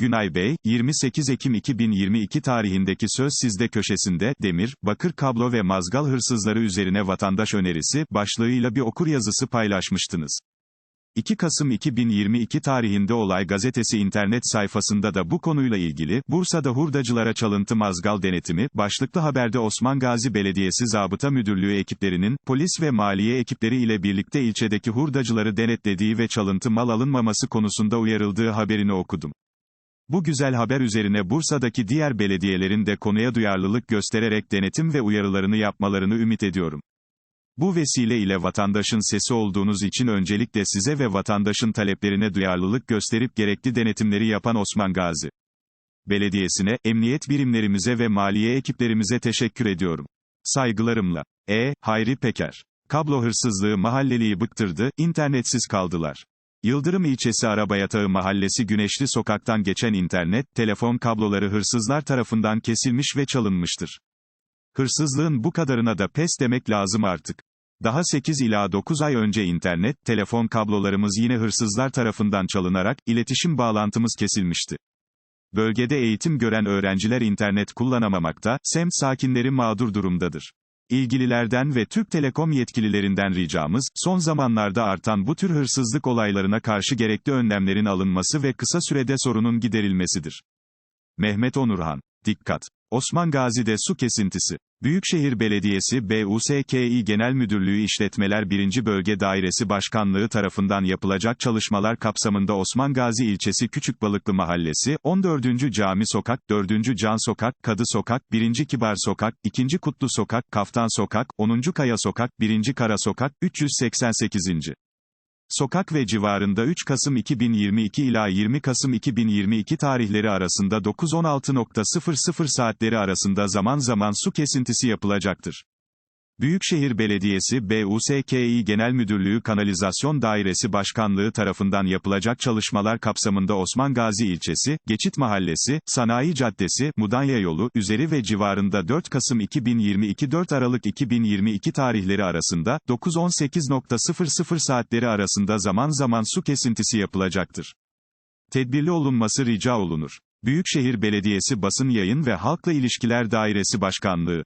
Günay Bey, 28 Ekim 2022 tarihindeki Söz Sizde köşesinde, demir, bakır kablo ve mazgal hırsızları üzerine vatandaş önerisi, başlığıyla bir okur yazısı paylaşmıştınız. 2 Kasım 2022 tarihinde Olay Gazetesi internet sayfasında da bu konuyla ilgili, Bursa'da hurdacılara çalıntı mazgal denetimi, başlıklı haberde Osman Gazi Belediyesi Zabıta Müdürlüğü ekiplerinin, polis ve maliye ekipleri ile birlikte ilçedeki hurdacıları denetlediği ve çalıntı mal alınmaması konusunda uyarıldığı haberini okudum. Bu güzel haber üzerine Bursa'daki diğer belediyelerin de konuya duyarlılık göstererek denetim ve uyarılarını yapmalarını ümit ediyorum. Bu vesile ile vatandaşın sesi olduğunuz için öncelikle size ve vatandaşın taleplerine duyarlılık gösterip gerekli denetimleri yapan Osman Gazi Belediyesi'ne, emniyet birimlerimize ve maliye ekiplerimize teşekkür ediyorum. Saygılarımla. E. Hayri Peker. Kablo hırsızlığı mahalleliyi bıktırdı, internetsiz kaldılar. Yıldırım ilçesi Arabayatağı mahallesi Güneşli sokaktan geçen internet, telefon kabloları hırsızlar tarafından kesilmiş ve çalınmıştır. Hırsızlığın bu kadarına da pes demek lazım artık. Daha 8 ila 9 ay önce internet, telefon kablolarımız yine hırsızlar tarafından çalınarak, iletişim bağlantımız kesilmişti. Bölgede eğitim gören öğrenciler internet kullanamamakta, semt sakinleri mağdur durumdadır. İlgililerden ve Türk Telekom yetkililerinden ricamız, son zamanlarda artan bu tür hırsızlık olaylarına karşı gerekli önlemlerin alınması ve kısa sürede sorunun giderilmesidir. Mehmet Onurhan. Dikkat! Osman Gazi'de su kesintisi. Büyükşehir Belediyesi BUSKİ Genel Müdürlüğü İşletmeler 1. Bölge Dairesi Başkanlığı tarafından yapılacak çalışmalar kapsamında Osman Gazi ilçesi Küçükbalıklı Mahallesi, 14. Cami Sokak, 4. Can Sokak, Kadı Sokak, 1. Kibar Sokak, 2. Kutlu Sokak, Kaftan Sokak, 10. Kaya Sokak, 1. Kara Sokak, 388. Sokak ve civarında 3 Kasım 2022 ila 20 Kasım 2022 tarihleri arasında 9-16.00 saatleri arasında zaman zaman su kesintisi yapılacaktır. Büyükşehir Belediyesi BUSKİ Genel Müdürlüğü Kanalizasyon Dairesi Başkanlığı tarafından yapılacak çalışmalar kapsamında Osman Gazi ilçesi, Geçit Mahallesi, Sanayi Caddesi, Mudanya Yolu, üzeri ve civarında 4 Kasım 2022 4 Aralık 2022 tarihleri arasında, 9-18.00 saatleri arasında zaman zaman su kesintisi yapılacaktır. Tedbirli olunması rica olunur. Büyükşehir Belediyesi Basın Yayın ve Halkla İlişkiler Dairesi Başkanlığı